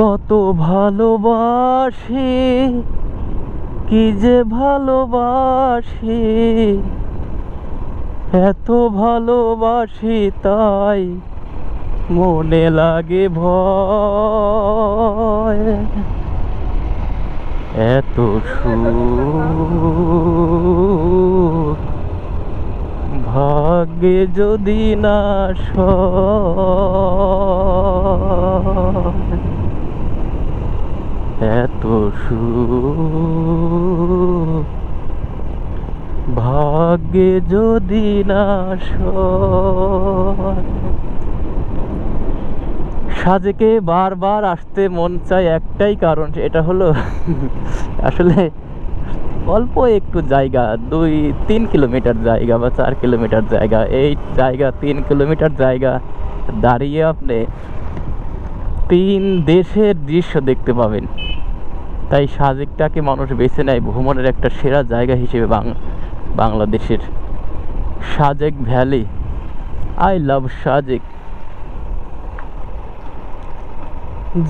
কত ভালোবাসি, কি যে ভালোবাসি। এত ভালোবাসি তাই মনে লাগে ভয়। এত সুখ ভাগ্যে যদি না এত সুখ। ভাগ্যে যদি না। সাজেকে বারবার আসতে মন চায় একটাই কারণ এটা হলো আসলে অল্প একটু জায়গা, দুই, তিন কিলোমিটার জায়গা বা চার কিলোমিটার জায়গা। এই জায়গা, তিন কিলোমিটার জায়গা দাঁড়িয়ে আপনি তিন দেশের দৃশ্য দেখতে পাবেন। তাই সাজেকটাকে মানুষ বেছে নেয় ভ্রমণের একটা সেরা জায়গা হিসেবে বাংলাদেশের Sajek valley. I love Sajek.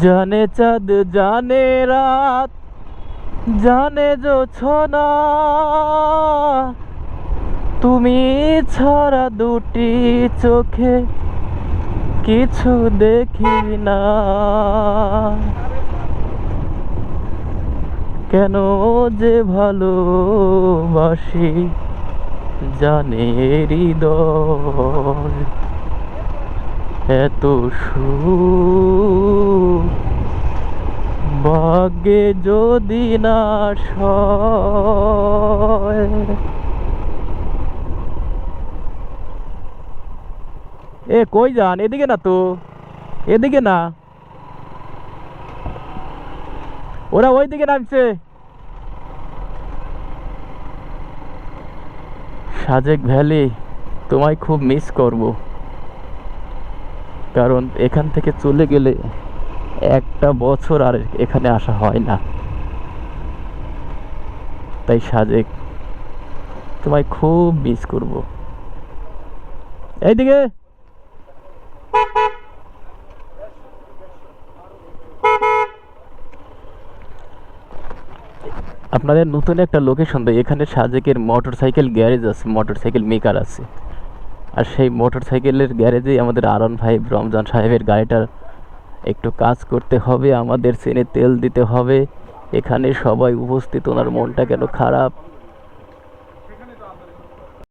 জানে চাঁদ, জানে রাত, জানে জোছনা। তুমি ছাড়া দুটি চোখে কিছু দেখি না। কেন যে ভালোবাসি জানে হৃদয় এত সুখ। ভাগ্যে যদি না এ কই যান? এদিকে না তো। এদিকে না। ওরা ওইদিকে নামছে। সাজেক ভ্যালি, তোমায় খুব মিস করব। কারণ এখান থেকে চলে গেলে একটা বছর আর এখানে আসা হয় না। তাই সাজেক, তোমায় খুব মিস করব। এইদিকে। আপনাদের নতুন একটা লোকেশন দেয়। এখানে সাজেকের মোটর সাইকেল গ্যারেজ আছে মোটর সাইকেল মেকার আছে। আর সেই মোটর সাইকেলের গ্যারেজেই আমাদের আরন ফাইভ রমজান সাহেবের গাড়িটার একটু কাজ করতে হবে, আমাদের চেনে তেল দিতে হবে। এখানে সবাই উপস্থিত, ওনার মনটা কেন খারাপ?